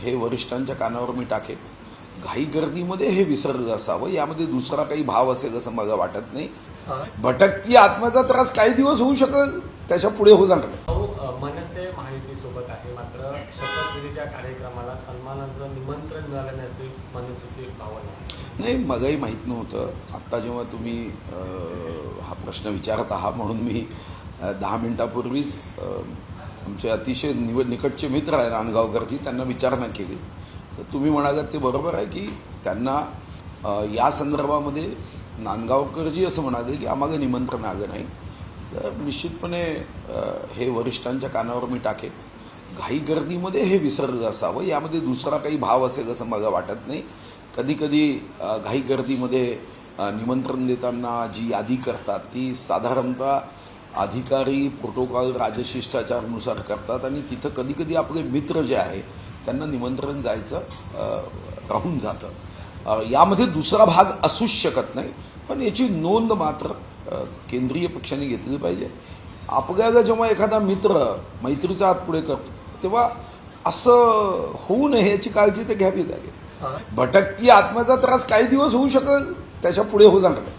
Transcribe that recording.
हे वरिष्ठांच्या कानावर मी टाकेन. घाई गर्दीमध्ये हे विसर्ग असावं यामध्ये दुसरा काही भाव असेल असं मला वाटत नाही. भटकती आत्म्याचा त्रास काही दिवस होऊ शकेल त्याच्या पुढे होणार नाही. अ, मनसे महायुतीसोबत आहे मात्र शपथविधीच्या कार्यक्रमाला सन्मानाचं निमंत्रण मिळालं नसेल मनसेची भावना आहे. नाही मलाही माहीत नव्हतं. आत्ता जेव्हा तुम्ही हा प्रश्न विचारत आहात म्हणून मी दहा मिनिटापूर्वीच आमचे अतिशय निव निकटचे मित्र आहे नांदगावकरजी त्यांना विचारणा केली. तर तुम्ही म्हणालात ते बरोबर आहे की त्यांना या संदर्भामध्ये नांदगावकरजी असं म्हणाले की आम्हाला निमंत्रण आलं नाही. तर निश्चितपणे हे वरिष्ठांच्या कानावर मी टाकेन. घाई गर्दीमध्ये हे विसर्ग असावं यामध्ये दुसरा काही भाव असेल असं मला वाटत नाही. कधीकधी घाई गर्दीमध्ये निमंत्रण देताना जी यादी करतात ती साधारणतः अधिकारी प्रोटोकॉल राजशिष्टाचारनुसार करतात आणि तिथं कधी कधी आपले मित्र जे आहे त्यांना निमंत्रण जायचं राहून जातं. यामध्ये दुसरा भाग असूच शकत नाही पण याची नोंद मात्र केंद्रीय पक्षाने घेतली पाहिजे. आपल्याला जेव्हा एखादा मित्र मैत्रीचा हात पुढे करतो तेव्हा असं होऊ नये याची काळजी तर घ्यावी लागेल. भटकती आत्म्याचा त्रास काही दिवस होऊ शकेल त्याच्या पुढे होणार नाही